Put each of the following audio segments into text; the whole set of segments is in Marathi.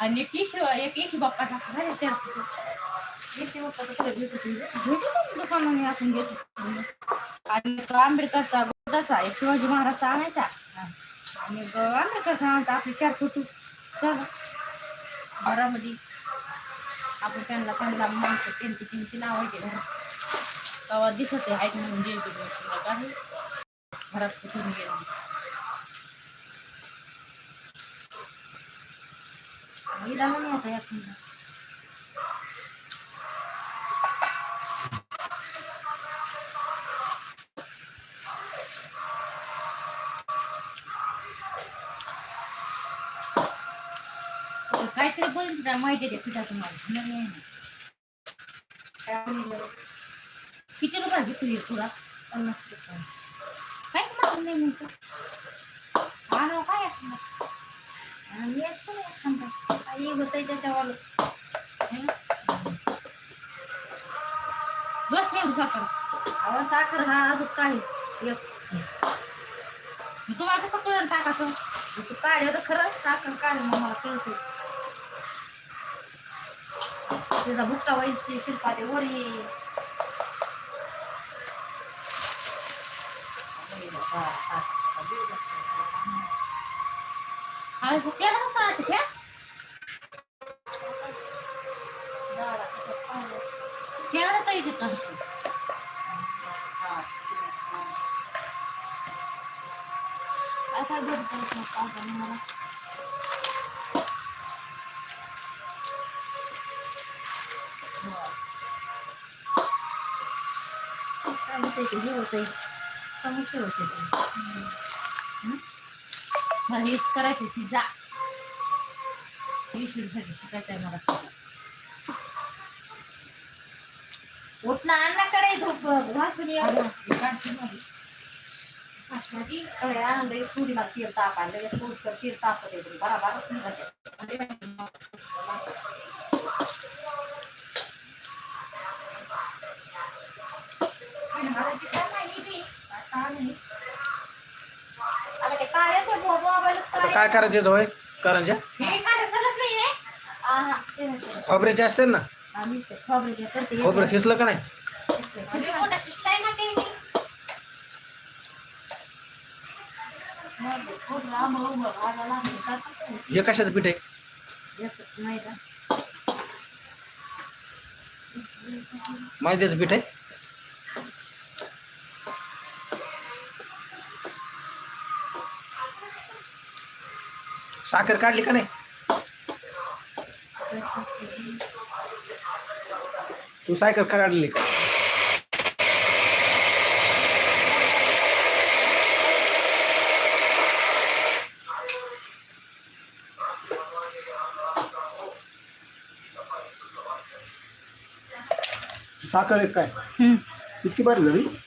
आणि एक एक इशू बाप्पा टाकला झाले चार भेटू दुकानाने आपण घेतो आणि तो आंबेडकरचा गोदाचा एक शिवाजी महाराजचा आणायचा. आणि ग- आंबेडकरचा आणायचा आपले चार फोटो. घरामध्ये आपण त्यांना त्यांना माणसं त्यांची त्यांची लावायची घरात. तेव्हा दिसत आहे म्हणून जयंती काही घरात कुठून गेलं? हिला म्हणायचं एक मिनिट तर काहीतरी बोल तुला माहिती आहे पिठा तुम्हाला किती रुपये घेतली तुला पन्नास रुपये काय तुम्हाला नाही म्हणतो हा काय असणार आणि येत पण एखादा काही होतंय त्याच्यावर बस नाही साखर. अहो साखर हा अजून काही. एक. तुम्हाला कसं कळण टाकायचं तू काढ तर खरं साखर काढ मग मला कळते त्याचा भुट्टा वैसे शिल्पा ते वर ये हा त्याला मग कळायचं त्या त्याला तर येते तसं काय काय भेटत मला काय होतंय ते हे होतंय समस्या होते हेच करायचं ती जा. वीस रुपये शिकायचं आहे मला उठला धूप घासून माझी. कडे लगेच पोच कर तीर येते बराबरच निघत अरे, आता काय करायचे होय करंजा? हे खोबऱ्याचे असतील ना? खोबरे करते खोबरं का नाही? हे कशाचं पीठ आहे? मैद्याचं पीठ आहे? साखर काढली का नाही? तू साखर काढली का। साखर एक काय? हम्म. इतकी बारीक झाली?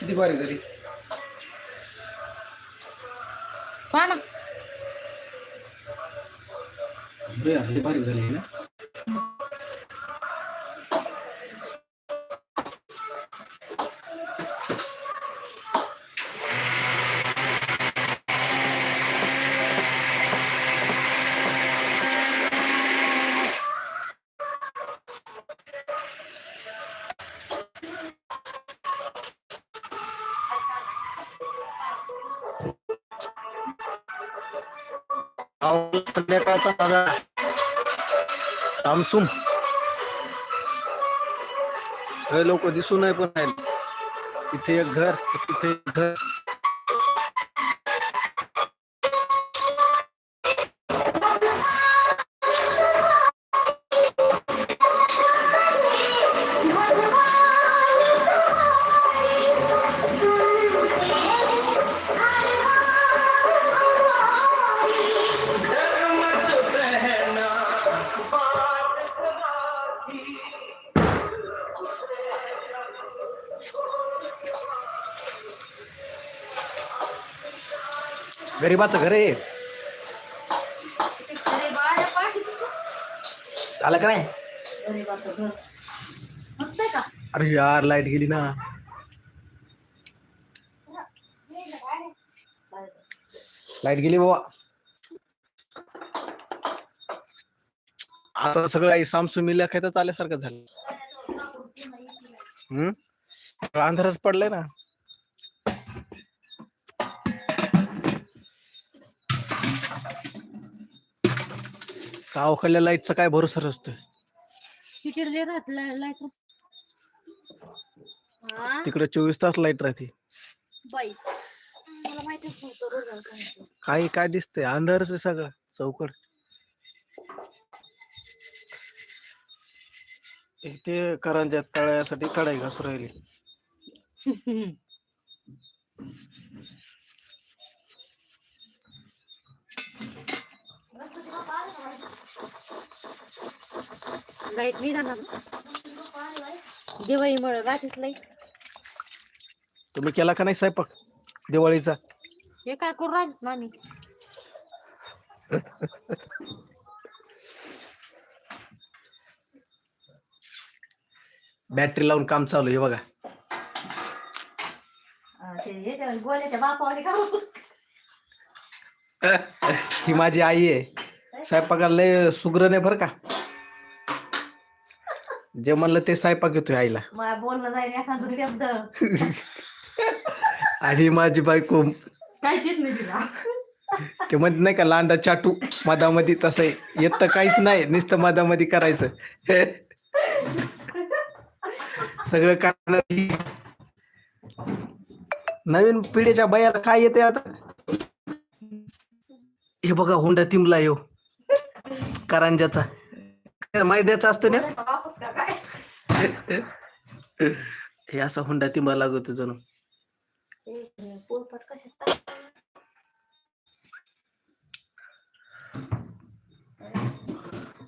किती बारीक झाली पहा ना बरं, लई बारीक झाली आहे ना संध्याकाळचा बाजार सामसूम सगळे लोक दिसून नाही पण इथे एक घर तिथे एक घर. गरीबाचं घर आहे. झालं का नाही? अरे यार लाइट गेली ना. लाइट गेली बाबा. आता सगळं आई सामसुमीला खायचं आल्यासारखं झालं. हम्म? अंधारच पडलंय ना. गावाकडल्या लाईटचा काय भरोसा असतोय किती राहत लाइट हा? तिकडे चोवीस तास लाइट राहते. बाई मला माहितीच नव्हतं रोजगार करायचं. काही काय दिसतंय? अंधारच आहे सगळं चौकड ते करंजात तळ्यासाठी कढाई घासू राहिली. लाइट नाही जाणार. दिवाळी मुळे राहतेच लाइट तुम्ही केला का नाही स्वयंपाक दिवाळीचा? हे काय करू राहिलो मामी? बॅटरी लावून काम चालू आहे बघा. हा, ते ह्याच्या गोल्याच्या बापावाली का ही माझी आई आहे. स्वयंपाकाला लय सुग्र नाही बरं का? जे म्हणलं ते स्वयंपाक येतोय आईला. मला बोलणं जाईल एखादा शब्द. आणि माझी बायको नाही तिला? ते म्हणत नाही का लांडा चाटू मधामध्ये तसं येत तर काहीच नाही नुसतं मधामध्ये करायचं. सगळं करणार ही. नवीन पिढीच्या बायाला काय येते आता? हे बघा हुंडा तिमला येऊ करंजाचा काय मैद्याचा असतो ना? हे असा हुंडा तिंबा लागत जणू. ते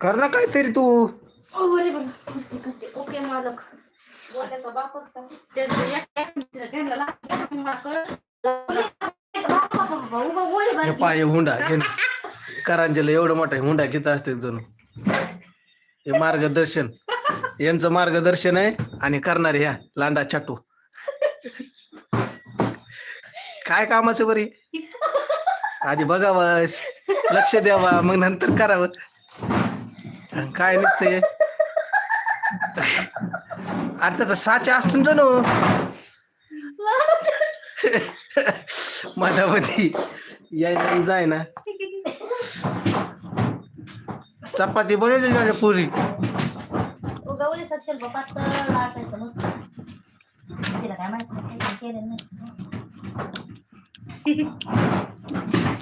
कर ना काहीतरी तू. ओ बरे करते करते ओके मालक बापच का त्यांचं एक- एक- त्यांना मला उभा गोळी हे बारकी. पाय हुंडा हे करांजेला एवढं मोठा हुंडा घेत असते जणू. हे मार्गदर्शन. यांचं मार्गदर्शन आहे आणि करणार ह्या लांडा चाटू काय कामाचं बरी? आधी बघावं लक्ष द्यावा मग नंतर करावं. आणि काय नसतंय अरे त्याचा साचा असतो ना नो मधामध्ये यायला जाय ना. चपाती बनवली पुरी? रे पुरी उगवली सक्षल पातळ लाटायचं मस्त तिला काय माहिती काही केलं नाही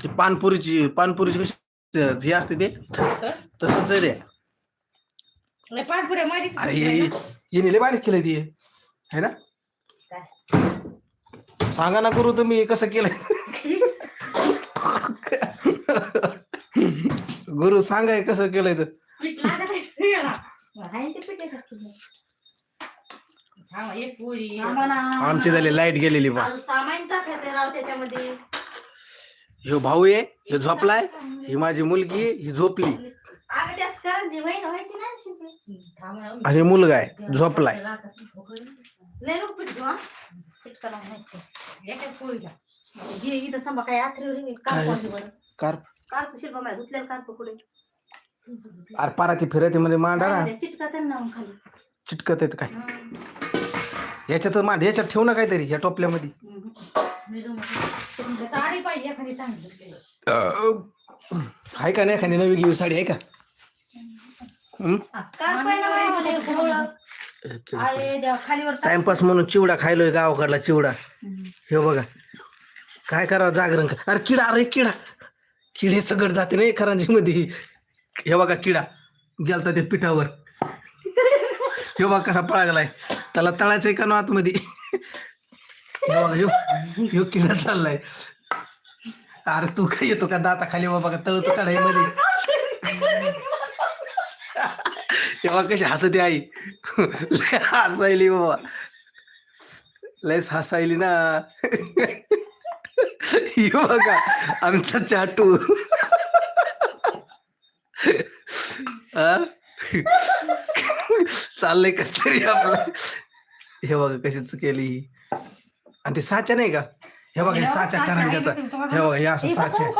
ती पानपुरीची पानपुरीची कशी हे असते ते? तसंच आहे रे. लय पाठपुऱ्या माझी अरे लय बारीक केलं ती. है ना? सांगा ना गुरु तुम्ही कसं केलं गुरु सांगाय कसं केलंय तर पीठ लागत आहे याला. आहे ते पिठाचं. थांबा, एक पोळी आम्हाला आमची झाली लाइट गेलेली बा. अजून सामान टाकायचं राव त्याच्यामध्ये. ह्यो भाऊ आहे ह्यो झोपलाय ही माझी मुलगी आहे, ही झोपली. आणि मुलगा आहे झोपलाय. हा. काय आखरी काय? कार बरं car car Shilpa my car पुढे अरे पाराची फिरती मध्ये मांडा ना. चिटकत येत काय. याच्यात मांड याच्यात ठेव ना काहीतरी या टोपल्यामध्ये. आहे का नाही एखादी नवी घेऊ साडी आहे का. टाइमपास म्हणून चिवडा खायलोय गावाकडला चिवडा. हं. बघा. काय करावं जागरण? अरे किडा अरे किडा. किडे सगळं जाते नाही खरांजी मध्ये हे बघा किडा गेलता ते पिठावर. हे बघा कसा पळागलाय. त्याला तळायचंय का ना आतमध्ये हे बघा ह्यो ह्यो किडा चाललाय. अरे तू काय येतो का दाता खाली बाबा का तळतो कढाईमध्ये तेव्हा कशी हसते आई. लय हसायली बाबा. लयच हसायली ना. यो बघा आमचा चाटू. चाललंय कस तरी आपलं. हे बघा कशी चुकेली आणि ते साचा नाही का? हे बघा हे साचा करंजाचा हे बघा हे असं साचा आहे.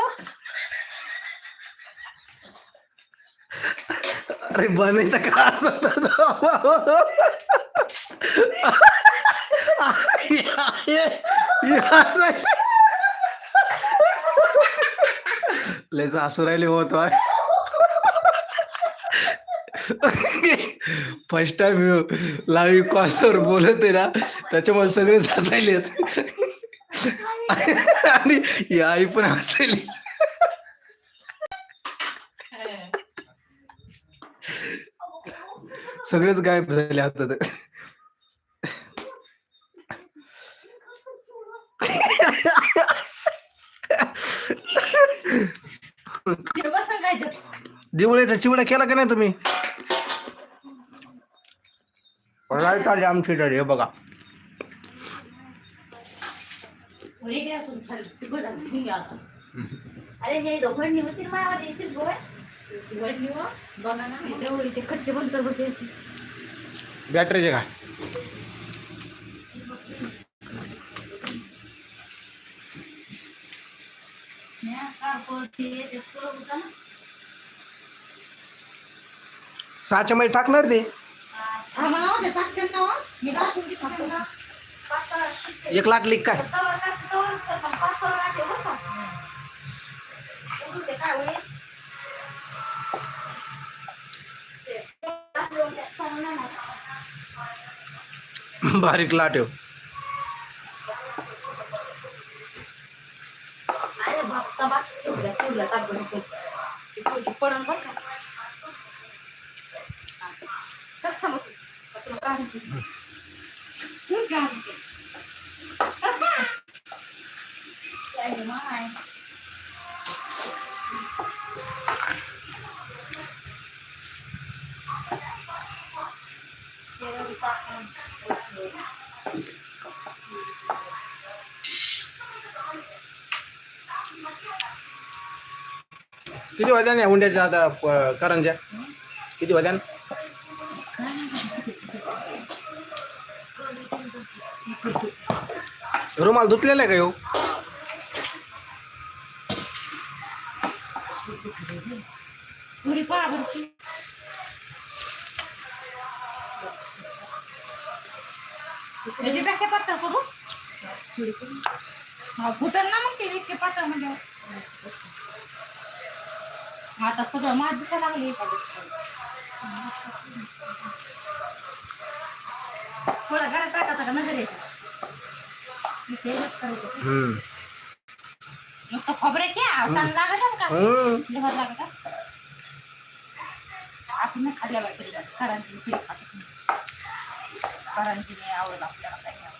अरे बनायचं का असं तसं? हे- हे असं आहे. राहिले होत फर्स्ट टाइम लाईव्ह कॉलवर बोलत आहे ना त्याच्यामुळे सगळेच हसायले आणि ही आई पण हसायली. सगळेच गायब झाले आता तर. दिवळीचा चिवडा केला का नाही तुम्ही? लाइट आली आमची इकडे, हे बघा इकडे असून खाली तिकडे जाऊन ठेवून घ्या आता. अरे हे दोघांनी होती मायावर येशील गोव्या ती वडली हो, बघा ना. तेवढी ते खटके बंद कर बरं त्याची. बॅटरीचे का म्या कारकोळ ते ते सगळं होतं ना. सहाच्या मध्ये टाकणार ते एक लाटली का काय? बारीक लाट अरे बाप, तबाख ठेवलं, ठेवलं, पडून बघ ना. सक्षम होती. तुला काढायची. ठेवून घ्या आधी ते. काय रे माय. ते रवी टाकून. किती वाजल्या नाही हुंड्याच्या आता प- करंज्या किती वाजल्या रुमाल धुतलेला आहे का ह्यो पुरी पातळ करू हा फुटल ना मग ते इतके पातळ म्हणजे आता सगळं माझ दिसायला लागली थोडा घरात टाकायचा का नजर यायचा. इथे हेच करायचं. हम्म. नुसतं खोबऱ्याचे आवताना लागत का हम्म. लिव्हर लागत आपण नाही खाल्ल्या पाहिजे करांची पिढी खात करांची नाही आवडत आपल्याला काही नाही.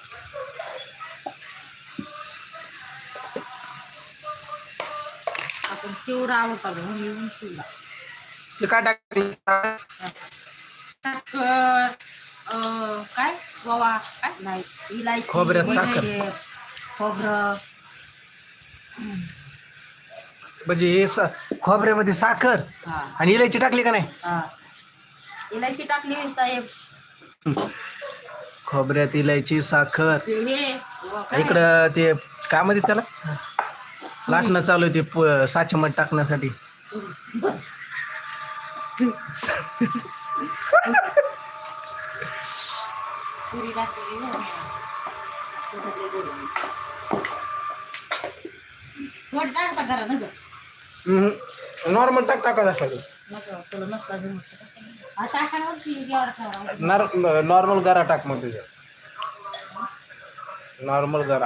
आपण चिवडा आवडतो म्हणून चिवडा ते काय टाकलं साखर अं, काय गोवा काय नाही इलायची खोबऱ्यात साखर. बडीशेप, खोबरं. म्हणजे हे स- खोबऱ्यामध्ये साखर हा. आणि इलायची टाकली का नाही? हा. इलायची टाकली साहेब. खोबऱ्यात इलायची साखर? इकडं ते काय म्हणते त्याला? लाटणं चालू आहे ते प- टाकण्यासाठी. कशाला? आता नॉर्मल टाक एवढा ठेवा. नॉर्मल गरा टाक मग तुझ्या नॉर्मल गरा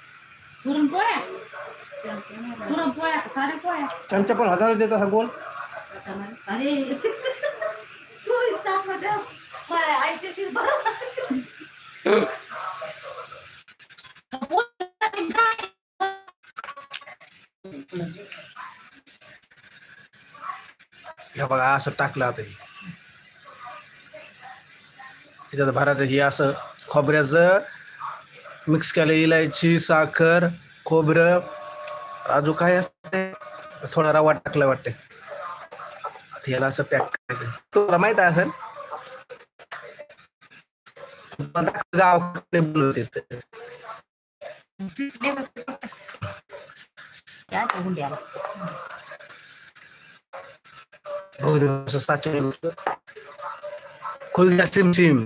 पुरणपोळ्या. पुरणपोळ्या साऱ्या पोळ्या चमचा पण हजार देत असा गोल अरे तू इतका ऐकतेशील बरं. हे बघा असं टाकलं आता हे त्याच्यात भरायचं हे असं खोबऱ्याचं मिक्स केलं इलायची साखर खोबरं. अजून काय असते? थोडा रवा टाकला वाटते याला असं पॅक करायचं. तुला माहीत आहे असेल गाव बनवते या त्या खुल सिम सिम.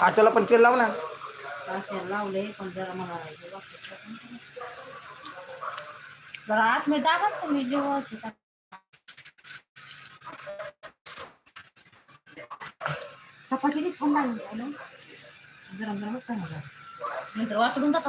हाताला पण तेल लाव ना पाचशे लावले पण जरा मला हे वाटलं. जरा आतमध्ये दाबा तुम्ही जेव्हा चपातीने छान लागली ना? गरम गरमच चांगलं नंतर वाटून जात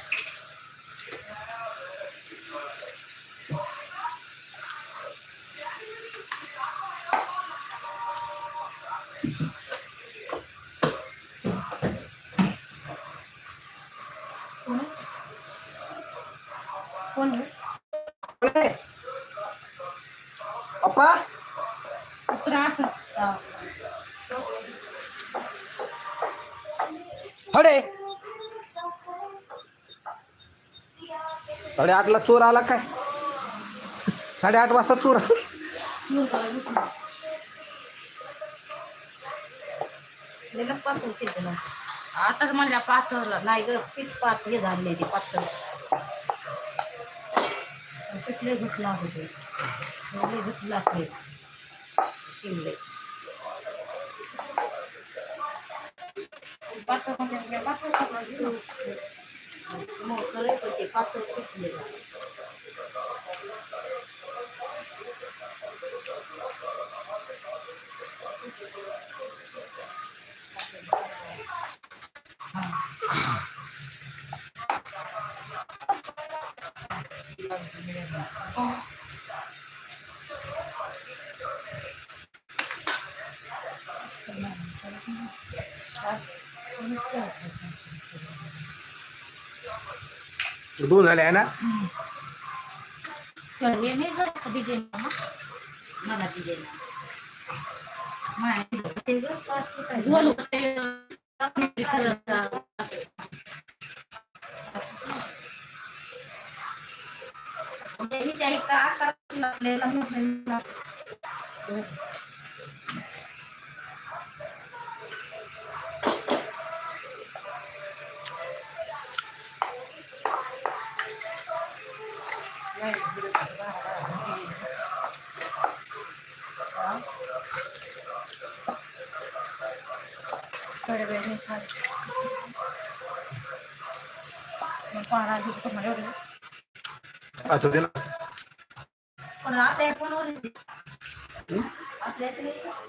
साडेआठला चोर आला काय? साडेआठ वाजता चोर आता मला पातळ नाही ग पीठ पात हे झाले ते पातळ होते? पिठले मग खरं पण ते पातळ पिठले दोन झाले आहे ना? तर हे नाही जरा कधी देईन ना. मला दिले ना माहिती ते ग सातशे काय गोल होते. करायचा.